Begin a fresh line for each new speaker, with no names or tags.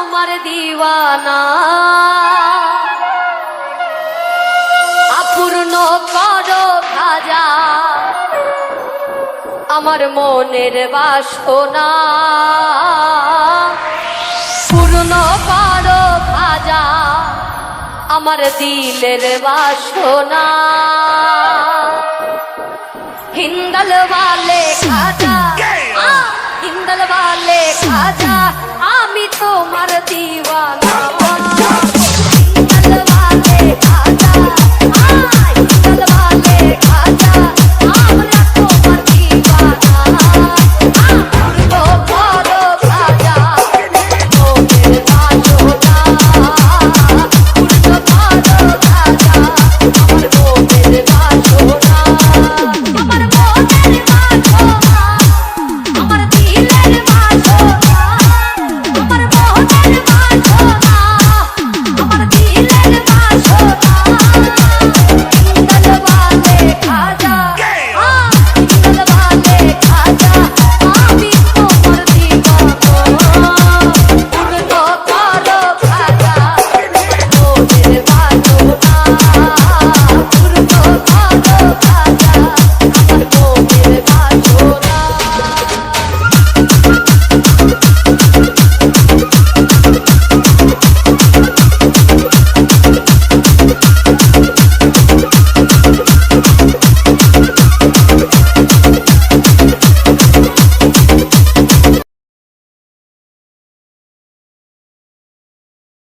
তোমার দিওয়ানা। আপূর্ণ করো খাজা আমার মনের বাসনা। পূর্ণ করো খাজা আমার দিলের বাসনা। হিন্দল वाले খাজা। আ, হিন্দল वाले খাজা। আমি